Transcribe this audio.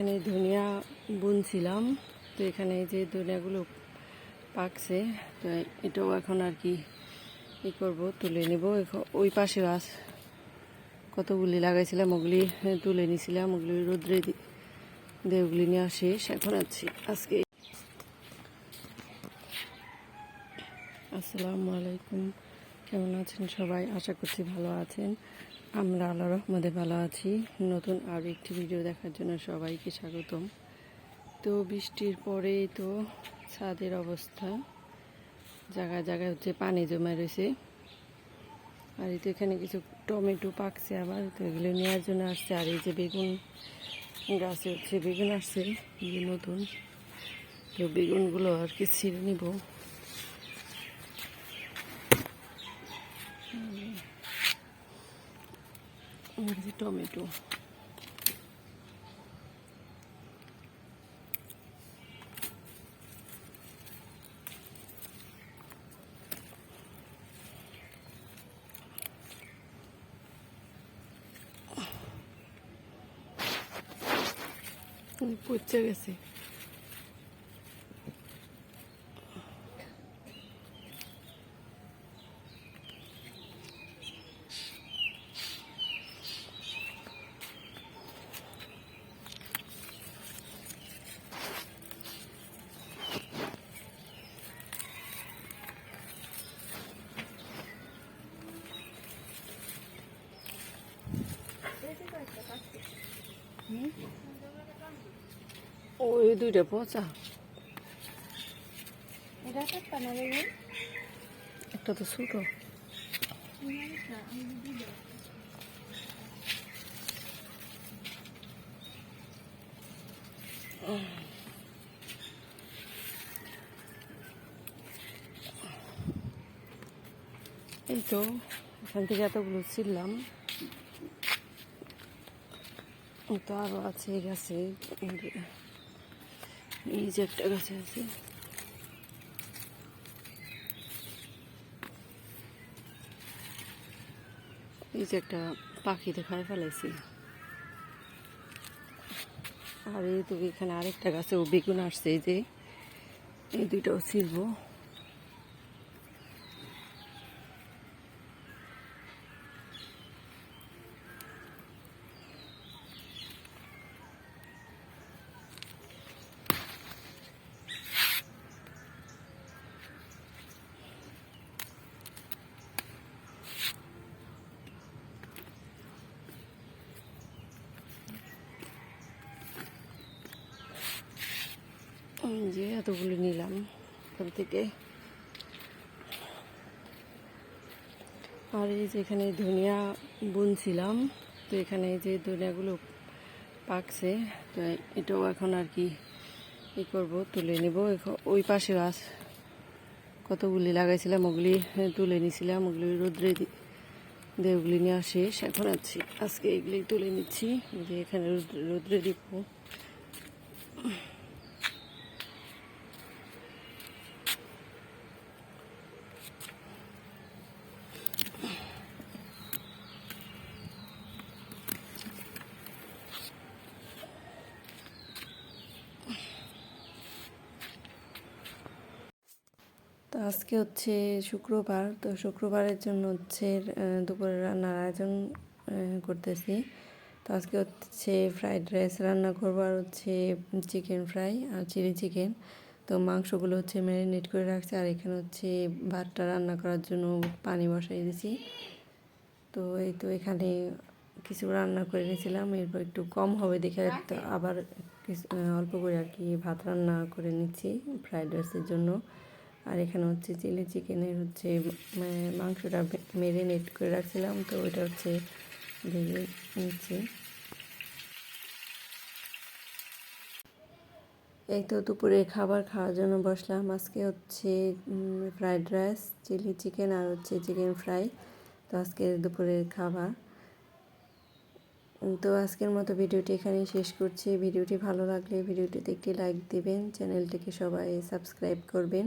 এখানে ধনিয়া বুনছিলাম, তো এখানে যে ধনিয়াগুলো পাকছে, তো এটাও এখন আর কি ই করব, তুলে নেব। ওই পাশে আস কতগুলি লাগাইছিলাম, ওগুলি তুলে নিছিলাম, ওগুলি রোদ্রে দি- দিয়ে ওগুলি নিয়ে শেষ। এখন আছি, আজকে আসসালামু আলাইকুম, কেমন আছেন সবাই? আশা করছি ভালো আছেন। আমরা আল্লাহ রহমদে ভালো আছি। নতুন আর একটি ভিডিও দেখার জন্য সবাইকে স্বাগতম। তো বৃষ্টির পরে তো ছাদের অবস্থা। জায়গায় জায়গায় হচ্ছে পানি জমে রয়েছে। আর এই তো এখানে কিছু টমেটো পাকছে আবার, তো এগুলো নেওয়ার জন্য আসছে। আর এই যে বেগুন গাছে হচ্ছে, বেগুন আসছে যে নতুন। তো বেগুনগুলো আর কি ছিঁড়ে নিব। এই যে টমেটো পচে গেছে ওই দুইটা পচা। একটা তো ছোট। এই তো এখান থেকে এতগুলো ছিললাম তো আরও আছে গাছে, এই যে একটা গাছে আছে। এই যে একটা পাখি দেখায় ফেলাইছি। আর এই তো এখানে আরেকটা গাছে ও বেগুন আসছে, এই যে, এই দুইটাও ছিলবো যে এতগুলো নিলাম এখান থেকে। আর এই যে এখানে ধনিয়া বুনছিলাম, তো এখানে যে ধনিয়াগুলো পাকছে, তো এটাও এখন আর কি ই করব, তুলে নেব। ওই পাশে গাছ কতগুলি লাগাইছিলাম ওগুলি তুলে নিছিলাম, ওগুলি রোদ্রে দিয়ে ওগুলি নেওয়া শেষ। এখন আছি, আজকে এগুলি তুলে নিচ্ছি যে এখানে রোদ- রোদ্রে দিব আজকে হচ্ছে শুক্রবার, তো শুক্রবারের জন্য হচ্ছে দুপুরে রান্নার আয়োজন করতেছি। তো আজকে হচ্ছে ফ্রাইড রাইস রান্না করব আর হচ্ছে চিকেন ফ্রাই আর চিলি চিকেন। তো মাংসগুলো হচ্ছে ম্যারিনেট করে রাখছি আর এখানে হচ্ছে ভাতটা রান্না করার জন্য পানি বসাই দিয়েছি তো এই তো এখানে কিছু রান্না করে নিয়েছিলাম, এরপর একটু কম হবে দেখে তো আবার অল্প করে আর কি ভাত রান্না করে নিচ্ছি ফ্রাইড রাইসের জন্য। আর এখানে হচ্ছে চিলি চিকেনের হচ্ছে মাংসটা মেরিনেট করে রাখছিলাম, তো ওইটা হচ্ছে ভেজে নিচ্ছি। এই তো দুপুরে খাবার খাওয়ার জন্য বসলাম। আজকে হচ্ছে ফ্রাইড রাইস, চিলি চিকেন আর হচ্ছে চিকেন ফ্রাই। তো আজকে দুপুরের খাবার। তো আজকের মতো ভিডিওটি এখানেই শেষ করছি। ভিডিওটি ভালো লাগলে ভিডিওটিতে একটি লাইক দিবেন, চ্যানেলটিকে সবাই সাবস্ক্রাইব করবেন।